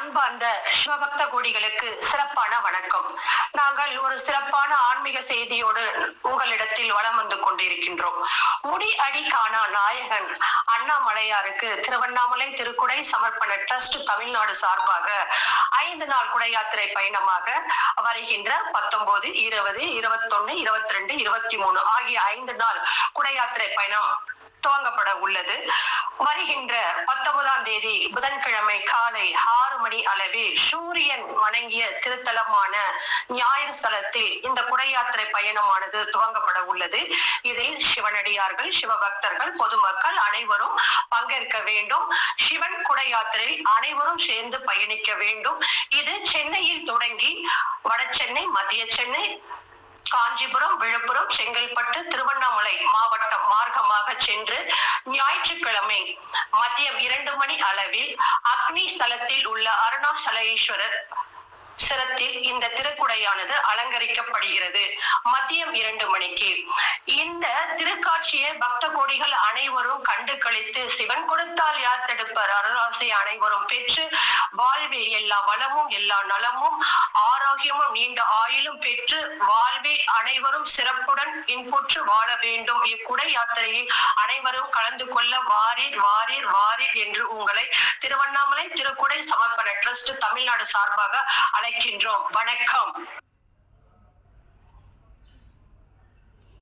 அன்பார்ந்த சிவபக்த கோடிகளுக்கு சிறப்பான வணக்கம். நாங்கள் ஒரு சிறப்பான ஆன்மீக செய்தியோடு உங்களிடத்தில் வளம் வந்து கொண்டிருக்கின்றோம். முடி அடி காணா நாயகன் அண்ணாமலையாருக்கு திருவண்ணாமலை திருக்குடை சமர்ப்பண டிரஸ்ட் தமிழ்நாடு சார்பாக ஐந்து நாள் குடை யாத்திரை பயணமாக வருகின்ற பத்தொன்பது இருபது இருபத்தொன்னு இருபத்தி ரெண்டு இருபத்தி மூணு ஆகிய ஐந்து நாள் குடை யாத்திரை பயணம் துவங்கப்பட உள்ளது. வருகின்ற பத்தொன்பதாம் தேதி புதன்கிழமை காலை ஆறு மணி அளவில் சூரியன் வணங்கிய திருத்தலமான ஞாயிறு ஸ்தலத்தில் இந்த குடையாத்திரை பயணமானது துவங்கப்பட உள்ளது. இதில் சிவனடியார்கள் சிவபக்தர்கள் பொதுமக்கள் அனைவரும் பங்கேற்க வேண்டும். சிவன் குடை அனைவரும் சேர்ந்து பயணிக்க வேண்டும். இது சென்னையில் தொடங்கி வட சென்னை மத்திய சென்னை காஞ்சிபுரம் விழுப்புரம் செங்கல்பட்டு திருவண்ணாமலை மாவட்டம் மார்க்கமாக சென்று ஞாயிற்றுக்கிழமை மதியம் இரண்டு மணி அளவில் அக்னி ஸ்தலத்தில் உள்ள அருணாசலேஸ்வரர் சிரத்தில் இந்த திருக்குடையானது அலங்கரிக்கப்படுகிறது. மதியம் இரண்டு மணிக்கு. இந்த திருக்காட்சியை பக்த கோடிகள் அனைவரும் கண்டு கழித்து சிவன் கொடுத்தால் யார் தடுப்பர்? அருளாசி அனைவரும் பெற்று வாழ்வே எல்லா வளமும் எல்லா நலமும் ஆரோக்கியமும் நீண்ட ஆயுளும் பெற்று வாழ்வே அனைவரும் சிறப்புடன் இன்புற்று வாழ வேண்டும். இக்குடை யாத்திரையில் அனைவரும் கலந்து கொள்ள வாரீர் வாரீர் வாரீர் என்று உங்களை திருவண்ணாமலை திருக்குடை சமர்ப்பண ட்ரஸ்ட் தமிழ்நாடு சார்பாக அழைக்கின்றோம். வணக்கம்.